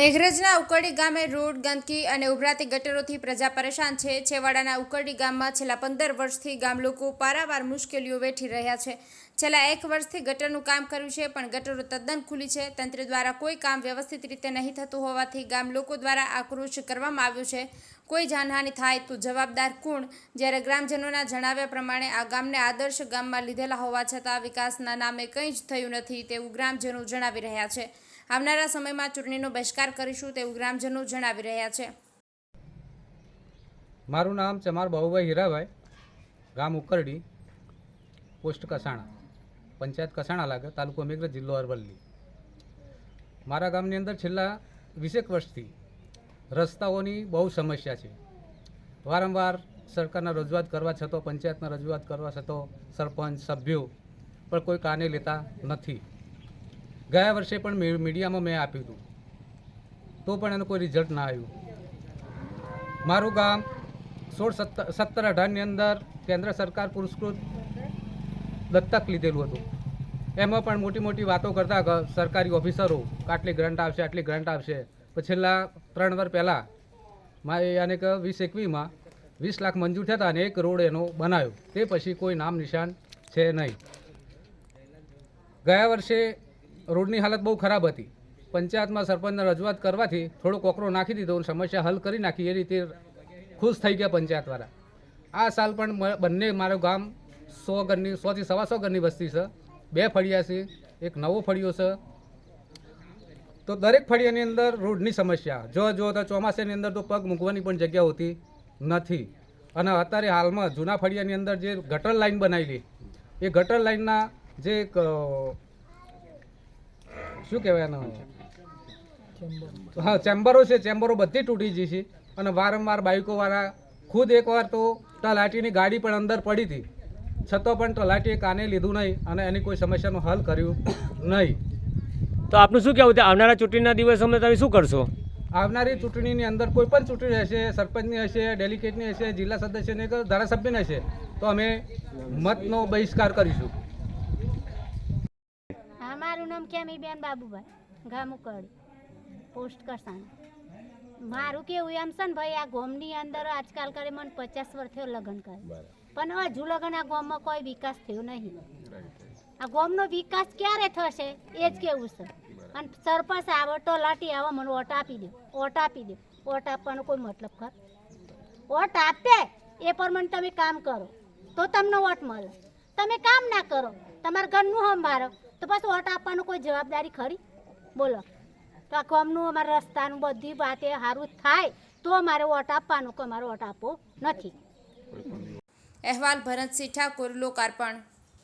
મેઘરજના ઉકરડી ગામે રોડ, ગંદકી અને ઉભરાતી ગટરોથી પ્રજા પરેશાન છે. છેવાડાના ઉકરડી ગામમાં છેલ્લા પંદર વર્ષથી ગામ લોકો પારાવાર મુશ્કેલીઓ વેઠી રહ્યા છે. છેલ્લા એક વર્ષથી ગટરનું કામ કર્યું છે, પણ ગટરો તદ્દન ખુલ્લી છે. તંત્ર દ્વારા કોઈ કામ વ્યવસ્થિત રીતે નહીં થતું હોવાથી ગામ લોકો દ્વારા આક્રોશ કરવામાં આવ્યો છે. કોઈ જાનહાનિ થાય તો જવાબદાર કોણ? જ્યારે ગ્રામજનોના જણાવ્યા પ્રમાણે આ ગામને આદર્શ ગામમાં લીધેલા હોવા છતાં વિકાસના નામે કંઈ જ થયું નથી તેવું ગ્રામજનો જણાવી રહ્યા છે. આવનારા સમયમાં ચૂંટણીનો બહિષ્કાર કરીશું તેવું ગ્રામજનો જણાવી રહ્યા છે. મારું નામ છે મારું બાબુભાઈ હીરાભાઈ, ગામ ઉકરડી, પોસ્ટ કસાણા, પંચાયત કસાણા લાગે, તાલુકો મેઘરજ, જિલ્લો અરવલ્લી. મારા ગામની અંદર છેલ્લા વીસેક વર્ષથી રસ્તાઓની બહુ સમસ્યા છે. વારંવાર સરકારના રજૂઆત કરવા છતાં, પંચાયતના રજૂઆત કરવા છતાં સરપંચ, સભ્યો પણ કોઈ કાને લેતા નથી. ગયા વર્ષે પણ મીડિયામાં મેં આપ્યું હતું. તો પણ એનું કોઈ રિઝલ્ટ ના આવ્યું. મારું ગામ સોળ સત્તર અઢારની અંદર કેન્દ્ર સરકાર પુરસ્કૃત દત્તક લીધેલું હતું. એમાં પણ મોટી મોટી વાતો કરતા સરકારી ઓફિસરો, આટલી ગ્રાન્ટ આવશે, આટલી ગ્રાન્ટ આવશે. છેલ્લા ત્રણ વર્ષ પહેલાં મારે યાને કે વીસ એકવીસમાં વીસ લાખ મંજૂર થયા હતા અને એક રોડ એનો બનાવ્યો. તે પછી કોઈ નામ નિશાન છે નહીં. ગયા વર્ષે રોડની હાલત બહુ ખરાબ હતી. પંચાયતમાં સરપંચને રજૂઆત કરવાથી થોડો કોકરો નાખી દીધો અને સમસ્યા હલ કરી નાખી એ રીતે ખુશ થઈ ગયા પંચાયતવાળા. આ સાલ પણ બંને મારું ગામ સો ઘરની, સોથી સવા સો ઘરની વસ્તી છે. બે ફળિયા છે, એક નવો ફળિયો છે તો દરેક ફળિયાની અંદર રોડની સમસ્યા. જો જો તો ચોમાસાની અંદર તો પગ મૂકવાની પણ જગ્યા હોતી નથી. અને અત્યારે હાલમાં જૂના ફળિયાની અંદર જે ગટર લાઈન બનાવેલી એ ગટર લાઇનના જે એક, શું કહેવાય એનો હા ચેમ્બરો છે ચેમ્બરો બધી તૂટી ગઈ છે. અને વારંવાર બાઇકોવાળા ખુદ એકવાર તો તલાટીની ગાડી પણ અંદર પડી હતી. છતાં પણ તલાટીએ કાને લીધું નહીં અને એની કોઈ સમસ્યાનું હલ કર્યું નહીં. તો આપનું શું કહેવું છે? આવનારા ચૂંટણીના દિવસોમાં તમે શું કરશો? આવનારી ચૂંટણીની અંદર કોઈ પણ ચૂંટણી હશે સરપંચની હશે ડેલિકેટની હશે જિલ્લા સદસ્યની ધારાસભ્યની હશે તો અમે મતનો બહિષ્કાર કરીશું. હા મારું નામ કેમીબેન બાબુભાઈ ગામુકડી પોસ્ટ કરસાણ. મારું કેવું એમ છે ને ભાઈ આ ગોમની અંદર આજકાલ કરે મને પચાસ વર્ષ થયો લગ્ન કરે પણ હજુ લગ્ન આ ગોમમાં કોઈ વિકાસ થયો નહીં. આ ગામનો વિકાસ ક્યારે થશે એ જ કેવું છે. અને સરપંચ આવે લાટી આવે મને ઓટ આપી દે ઓટ આપી દે. ઓટ આપવાનો કોઈ મતલબ ખર? ઓટ આપે એ પ્રમાણે તમે કામ કરો, તો તમને વોટ મળે. તમે કામ ના કરો, તમારા ઘરનું સંભાળો, તો પછી વોટ આપવાનું કોઈ જવાબદારી ખરી? બોલો. તો આ ગામનું અમારા રસ્તાનું બધી વાતે સારું થાય, તો અમારે વોટ આપવાનું કે અમારે વોટ આપવો નથી. અહેવાલ ભરતસિંહ ઠાકોર, લોકાર્પણ.